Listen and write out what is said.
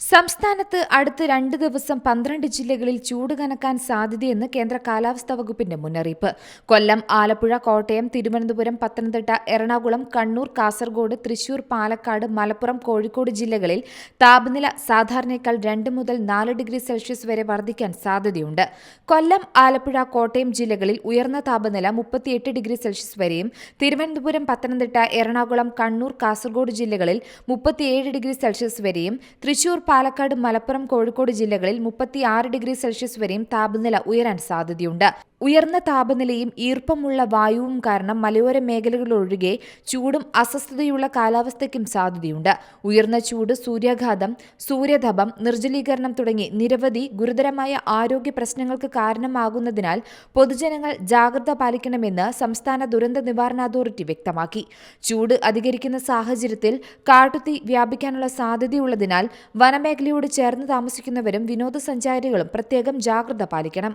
സംസ്ഥാനത്ത് അടുത്ത രണ്ട് ദിവസം പന്ത്രണ്ട് ജില്ലകളിൽ ചൂട് കനക്കാൻ സാധ്യതയെന്ന് കേന്ദ്ര കാലാവസ്ഥാ വകുപ്പിന്റെ മുന്നറിയിപ്പ്. കൊല്ലം ആലപ്പുഴ കോട്ടയം തിരുവനന്തപുരം പത്തനംതിട്ട എറണാകുളം കണ്ണൂർ കാസർഗോഡ് തൃശൂർ പാലക്കാട് മലപ്പുറം കോഴിക്കോട് ജില്ലകളിൽ താപനില സാധാരണയേക്കാൾ രണ്ട് മുതൽ നാല് ഡിഗ്രി സെൽഷ്യസ് വരെ വർദ്ധിക്കാൻ സാധ്യതയുണ്ട്. കൊല്ലം ആലപ്പുഴ കോട്ടയം ജില്ലകളിൽ ഉയർന്ന താപനില മുപ്പത്തിയെട്ട് ഡിഗ്രി സെൽഷ്യസ് വരെയും തിരുവനന്തപുരം പത്തനംതിട്ട എറണാകുളം കണ്ണൂർ കാസർഗോഡ് ജില്ലകളിൽ മുപ്പത്തിയേഴ് ഡിഗ്രി സെൽഷ്യസ് വരെയും തൃശൂർ പാലക്കാട് മലപ്പുറം കോഴിക്കോട് ജില്ലകളിൽ മുപ്പത്തിയാറ് ഡിഗ്രി സെൽഷ്യസ് വരെയും താപനില ഉയരാൻ സാധ്യതയുണ്ട്. ഉയർന്ന താപനിലയും ഈർപ്പമുള്ള വായുവും കാരണം മലയോര മേഖലകളൊഴികെ ചൂടും അസ്വസ്ഥതയുള്ള കാലാവസ്ഥയ്ക്കും സാധ്യതയുണ്ട്. ഉയർന്ന ചൂട് സൂര്യാഘാതം സൂര്യതപം നിർജലീകരണം തുടങ്ങി നിരവധി ഗുരുതരമായ ആരോഗ്യ പ്രശ്നങ്ങൾക്ക് കാരണമാകുന്നതിനാൽ പൊതുജനങ്ങൾ ജാഗ്രത പാലിക്കണമെന്ന് സംസ്ഥാന ദുരന്ത നിവാരണ അതോറിറ്റി വ്യക്തമാക്കി. ചൂട് അധികരിക്കുന്ന സാഹചര്യത്തിൽ കാട്ടുതീ വ്യാപിക്കാനുള്ള സാധ്യതയുള്ളതിനാൽ വനമേഖലയോട് ചേർന്ന് താമസിക്കുന്നവരും വിനോദസഞ്ചാരികളും പ്രത്യേകം ജാഗ്രത പാലിക്കണം.